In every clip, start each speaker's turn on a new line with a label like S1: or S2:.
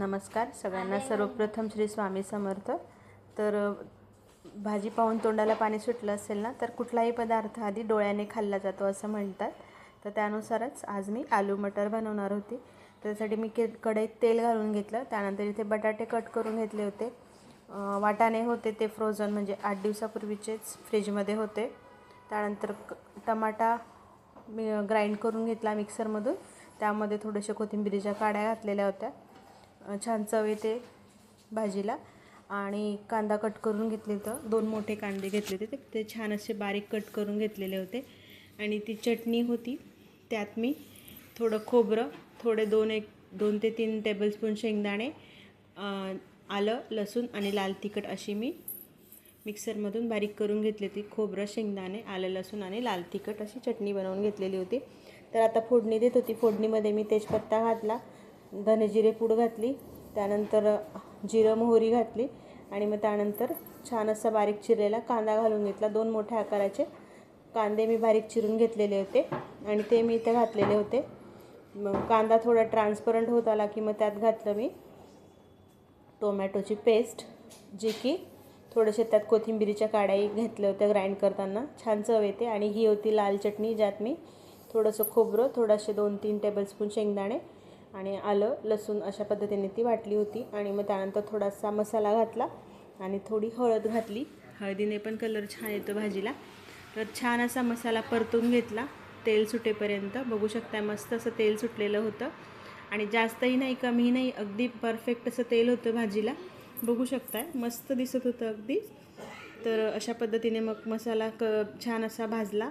S1: नमस्कार सगळ्यांना. सर्वप्रथम श्री स्वामी समर्थ. तर भाजी पाहून तोंडाला पाणी सुटलं असेल ना तर कुठलाही पदार्थ आधी डोळ्याने खाल्ला जातो असं म्हणतात. तर त्यानुसारच आज मी आलू मटर बनवणार होती. त्यासाठी मी के कढईत तेल घालून घेतलं. त्यानंतर इथे बटाटे कट करून घेतले होते. वाटाणे होते ते फ्रोझन म्हणजे आठ दिवसापूर्वीचेच फ्रीजमध्ये होते. त्यानंतर टमाटा मी ग्राइंड करून घेतला मिक्सरमधून त्यामध्ये थोडेसे कोथिंबिरीच्या काड्या घातलेल्या होत्या. छान चव येते भाजीला. आणि कांदा कट करून घेतले तर दोन मोठे कांदे घेतले होते. ते- ते छान असे बारीक कट करून घेतलेले होते. आणि ती चटणी होती. त्यात मी थोडं खोबरं थोडे दोन एक दोन ते तीन टेबलस्पून शेंगदाणे आलं लसूण आणि लाल तिखट अशी मी मिक्सरमधून बारीक करून घेतली होती. खोबरं शेंगदाणे आलं लसूण आणि लाल तिखट अशी चटणी बनवून घेतलेली होती. तर आता फोडणी देत होती. फोडणीमध्ये मी तेजपत्ता घातला. धने जिरे पूड घातली त्यानंतर जिरं मोहरी घातली आणि मग त्यानंतर छान असा बारीक चिरलेला कांदा घालून घेतला. दोन मोठ्या आकाराचे कांदे मी बारीक चिरून घेतलेले होते आणि ते मी इथे घातलेले होते. मग कांदा थोडा ट्रान्सपरंट होत आला की मग त्यात घातलं मी टोमॅटोची पेस्ट जी की थोडेसे त्यात कोथिंबिरीच्या काड्याही घेतल्या होत्या ग्राइंड करताना. छान चव येते आणि ही होती लाल चटणी ज्यात मी थोडंसं खोबरं थोडंसे दोन तीन टेबलस्पून शेंगदाणे आणि आलं लसूण अशा पद्धतीने ती वाटली होती आणि मग त्यानंतर थोडासा मसाला घातला आणि थोडी हळद घातली. हळदीने पण कलर छान येतो भाजीला. तर छान असा मसाला परतून घेतला तेल सुटेपर्यंत. बघू शकता मस्त असं तेल सुटलेलं होतं. आणि जास्तही नाही कमीही नाही अगदी परफेक्ट असं तेल होतं भाजीला. बघू शकताय मस्त दिसत होतं अगदी. तर अशा पद्धतीने मग मसाला क छान असा भाजला.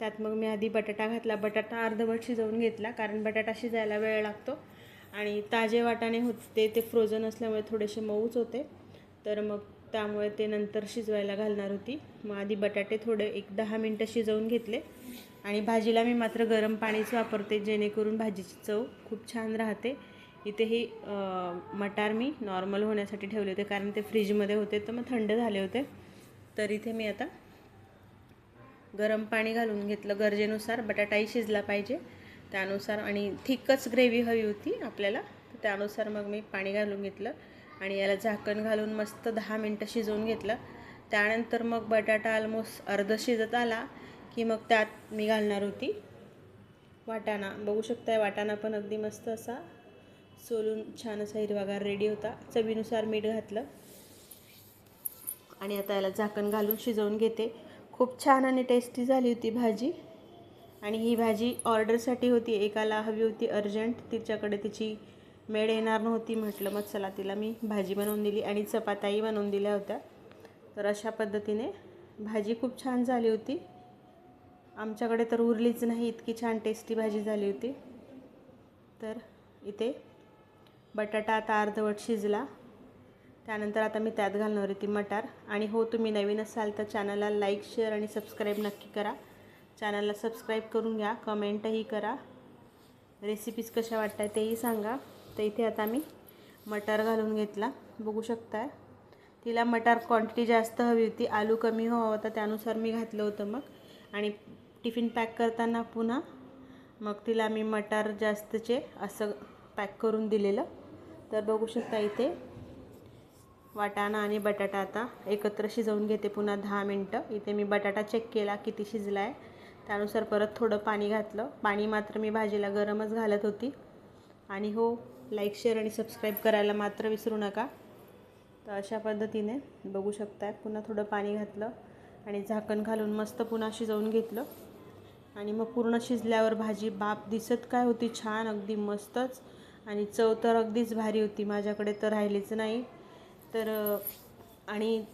S1: त्यात मग मी आधी बटाटा घातला. बटाटा अर्धवट शिजवून घेतला कारण बटाटा शिजायला वेळ लागतो. आणि ताजे वाटाणे होते ते फ्रोझन असल्यामुळे थोडेसे मऊच होते. तर मग त्यामुळे ते नंतर शिजवायला घालणार होती. मग आधी बटाटे थोडे एक दहा मिनटं शिजवून घेतले. आणि भाजीला मी मात्र गरम पाणीच वापरते जेणेकरून भाजीची चव खूप छान राहते. इथे हे मटार मी नॉर्मल होण्यासाठी ठेवले होते कारण ते फ्रीजमध्ये होते तर मग थंड झाले होते. तर इथे मी आता गरम पाणी घालून घेतलं गरजेनुसार बटाटाही शिजला पाहिजे. त्यानुसार आणि थिकच ग्रेव्ही हवी होती आपल्याला तर त्यानुसार मग मी पाणी घालून घेतलं आणि याला झाकण घालून मस्त दहा मिनटं शिजवून घेतलं. त्यानंतर मग बटाटा ऑलमोस्ट अर्ध शिजत आला की मग त्यात मी घालणार होती वाटाणा. बघू शकताय वाटाणा पण अगदी मस्त असा सोलून छान असा हिरवागार रेडी होता. चवीनुसार मीठ घातलं आणि आता याला झाकण घालून शिजवून घेते. खूप छान आणि टेस्टी झाली होती भाजी. आणि ही भाजी ऑर्डरसाठी होती एकाला हवी होती अर्जंट तिच्याकडे तिची मेळ येणार नव्हती म्हटलं मग चला तिला मी भाजी बनवून दिली आणि चपात्याही बनवून दिल्या होत्या. तर अशा पद्धतीने भाजी खूप छान झाली होती. आमच्याकडे तर उरलीच नाही इतकी छान टेस्टी भाजी झाली होती. तर इथे बटाटा आता अर्धवट शिजला. त्यानंतर आता मी त्यात घालणार होती मटार. आणि हो तुम्ही नवीन असाल तर चॅनलला लाईक शेअर आणि सबस्क्राईब नक्की करा. चॅनलला सबस्क्राईब करून घ्या कमेंटही करा. रेसिपीज कशा वाटतात तेही सांगा. तर इथे आता मी मटार घालून घेतला. बघू शकताय. तिला मटार क्वांटिटी जास्त हवी होती. आलू कमी हवा होता त्यानुसार मी घातलं होतं मग. आणि टिफिन पॅक करताना पुन्हा मग तिला मी मटार जास्तचे असं पॅक करून दिलेलं. तर बघू शकता इथे वाटाणा आणि बटाटा आता एकत्र शिजवून घेते पुन्हा दहा मिनटं. इथे मी बटाटा चेक केला किती शिजला आहे त्यानुसार परत थोडं पाणी घातलं. पाणी मात्र मी भाजीला गरमच घालत होती. आणि हो लाईक शेअर आणि सबस्क्राईब करायला मात्र विसरू नका. तर अशा पद्धतीने बघू शकताय पुन्हा थोडं पाणी घातलं आणि झाकण घालून मस्त पुन्हा शिजवून घेतलं. आणि मग पूर्ण शिजल्यावर भाजी बाप दिसत काय होती छान अगदी मस्तच. आणि चव तर अगदीच भारी होती. माझ्याकडे तर राहिलीच नाही. तर आणि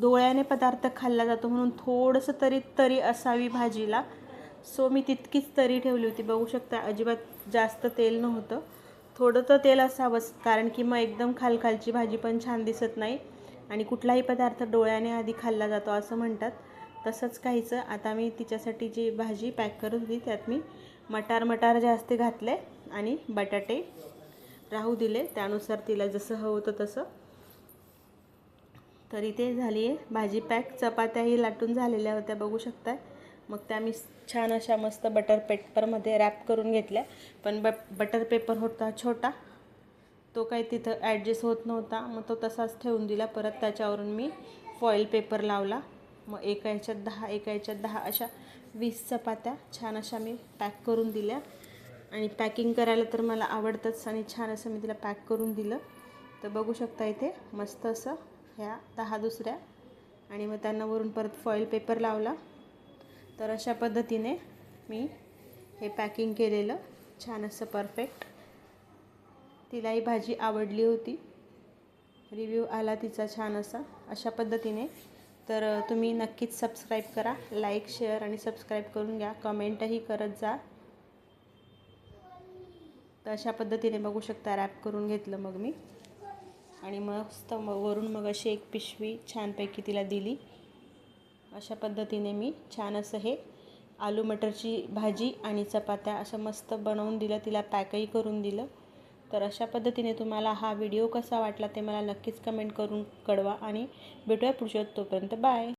S1: डोळ्याने पदार्थ खाल्ला जातो म्हणून थोडंसं तरी तरी असावी भाजीला. सो मी तितकीच तरी ठेवली होती. बघू शकता अजिबात जास्त तेल नव्हतं. थोडं तर तेल असावंच कारण की मग एकदम खालखालची भाजी पण छान दिसत नाही. आणि कुठलाही पदार्थ डोळ्याने आधी खाल्ला जातो असं म्हणतात. तसंच काहीचं आता मी तिच्यासाठी जी भाजी पॅक करत होती त्यात मी मटार मटार जास्त घातले आणि बटाटे राहू दिले. त्यानुसार तिला जसं हवं होतं तसं. तर इथे झाली आहे भाजी पॅक. चपात्याही लाटून झालेल्या होत्या बघू शकताय. मग त्या मी छान अशा मस्त बटर पेपरमध्ये रॅप करून घेतल्या. पण ब बटर पेपर होता छोटा. तो काही तिथं ॲडजस्ट होत नव्हता. मग तो तसाच ठेवून दिला. परत त्याच्यावरून मी फॉईल पेपर लावला. मग एका याच्यात दहा एका याच्यात दहा अशा वीस चपात्या छान अशा मी पॅक करून दिल्या. आणि पॅकिंग करायला तर मला आवडतंच आणि छान असं मी तिला पॅक करून दिलं. तर बघू शकता इथे मस्त असं ह्या दहा दुसऱ्या. आणि मग त्यांना वरून परत फॉईल पेपर लावला. तर अशा पद्धतीने मी हे पॅकिंग केलेलं. छान असं परफेक्ट तिलाही भाजी आवडली होती. रिव्ह्यू आला तिचा छान असा. अशा पद्धतीने. तर तुम्ही नक्कीच सबस्क्राईब करा. लाईक शेअर आणि सबस्क्राईब करून घ्या. कमेंटही करत जा. तर अशा पद्धतीने बघू शकता रॅप करून घेतलं मग मी. आणि मस्त मग वरून मग अशी एक पिशवी छानपैकी तिला दिली. अशा पद्धतीने मी छान असं हे आलू मटरची भाजी आणि चपात्या असं मस्त बनवून दिलं तिला पॅकही करून दिलं. तर अशा पद्धतीने तुम्हाला हा व्हिडिओ कसा वाटला ते मला नक्कीच कमेंट करून कळवा आणि भेटूया पुढच्या तोपर्यंत. बाय!